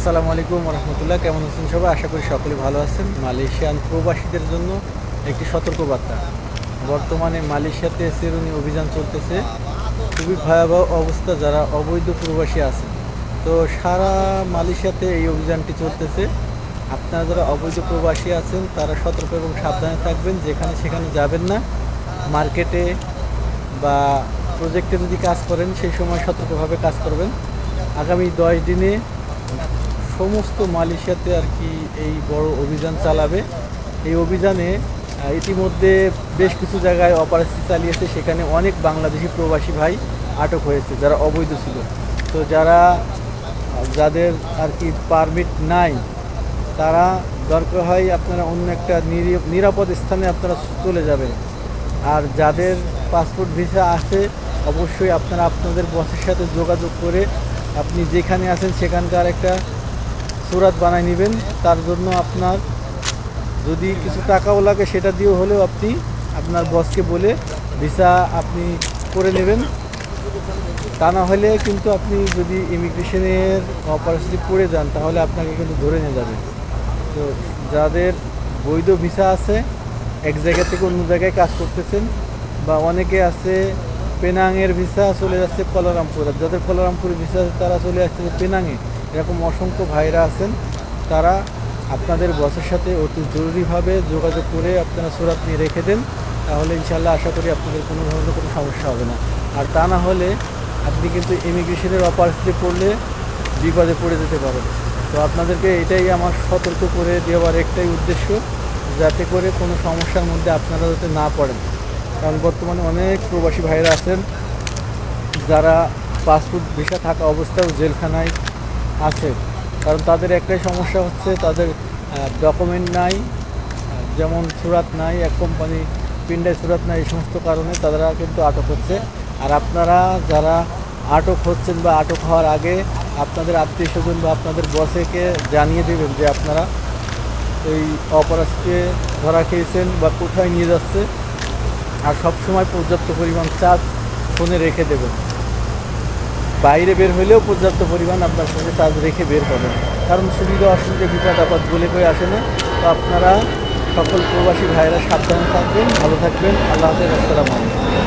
আসসালামু আলাইকুম রহমতুল্লাহ কেমন আছেন সবাই? আশা করি সকলে ভালো আছেন। মালয়েশিয়ান প্রবাসীদের জন্য একটি সতর্কবার্তা। বর্তমানে মালয়েশিয়াতে সেরুনি অভিযান চলতেছে। খুবই ভয়াবহ অবস্থা, যারা অবৈধ প্রবাসী আছেন তো সারা মালয়েশিয়াতে এই অভিযানটি চলতেছে। আপনারা যারা অবৈধ প্রবাসী আছেন, তারা সতর্ক এবং সাবধানে থাকবেন। যেখানে সেখানে যাবেন না। মার্কেটে বা প্রজেক্টে যদি কাজ করেন, সেই সময় সতর্কভাবে কাজ করবেন। আগামী দশ দিনে সমস্ত মালয়েশিয়াতে আর কি এই বড় অভিযান চালাবে। এই অভিযানে ইতিমধ্যে বেশ কিছু জায়গায় অপারেশন চালিয়েছে, সেখানে অনেক বাংলাদেশি প্রবাসী ভাই আটক হয়েছে, যারা অবৈধ ছিল। তো যারা, যাদের আর কি পারমিট নাই, তারা দরকার হয় আপনারা অন্য একটা নিরি- নিরাপদ স্থানে আপনারা চলে যাবেন। আর যাদের পাসপোর্ট ভিসা আছে, অবশ্যই আপনারা আপনাদের বসের সাথে যোগাযোগ করে আপনি যেখানে আছেন, সেখানকার একটা সুরাত বানায় নেবেন। তার জন্য আপনার যদি কিছু টাকাও লাগে, সেটা দিয়েও হলেও আপনি আপনার বসকে বলে ভিসা আপনি করে নেবেন। তা না হলে কিন্তু আপনি যদি ইমিগ্রেশনের অপারেশনে পড়ে যান, তাহলে আপনাকে কিন্তু ধরে নিয়ে যাবে। তো যাদের বৈধ ভিসা আছে, এক জায়গা থেকে অন্য জায়গায় কাজ করতেছেন, বা অনেকে আছে পেনাংয়ের ভিসা চলে যাচ্ছে কলারামপুর। আর যাদের কলারামপুরের ভিসা আছে, তারা চলে আসছে পেনাংয়ে। এরকম অসংখ্য ভাইরা আছেন, তারা আপনাদের বসের সাথে অতি জরুরিভাবে যোগাযোগ করে আপনারা সুরাত নিয়ে রেখে দেন, তাহলে ইনশাল্লাহ আশা করি আপনাদের কোনো ধরনের কোনো সমস্যা হবে না। আর তা না হলে আপনি কিন্তু ইমিগ্রেশনের অপারেশনে পড়লে বিপদে পড়ে যেতে পারেন। তো আপনাদেরকে এটাই আমার সতর্ক করে দেওয়ার একটাই উদ্দেশ্য, যাতে করে কোনো সমস্যার মধ্যে আপনারা যাতে না পড়েন। কারণ বর্তমানে অনেক প্রবাসী ভাইরা আছেন, যারা পাসপোর্ট ভিসা থাকা অবস্থায় জেলখানায় আছে। কারণ তাদের একটাই সমস্যা হচ্ছে তাদের ডকুমেন্ট নাই যেমন সুরাত নাই, এক কোম্পানি পিন্ডায় সুরাত নাই, এই সমস্ত কারণে তারা কিন্তু আটক হচ্ছে। আর আপনারা যারা আটক হচ্ছেন বা আটক হওয়ার আগে আপনাদের আত্মীয় স্বজন বা আপনাদের বসেকে জানিয়ে দেবেন যে আপনারা এই অপরাধকে ধরা খেয়েছেন বা কোথায় নিয়ে যাচ্ছে। আর সবসময় পর্যাপ্ত পরিমাণ চার্জ ফোনে রেখে দেবেন। বাইরে বের হলেও পর্যাপ্ত পরিমাণ আপনার সঙ্গে চার্জ রেখে বের করেন কারণ সুবিধা অসুবিধা বিপদ আপদ বলে কয়ে আসে না। তো আপনারা সকল প্রবাসী ভাইরা সাবধানে থাকবেন, ভালো থাকবেন। আল্লাহ হাফেজ, আসসালামু আলাইকুম।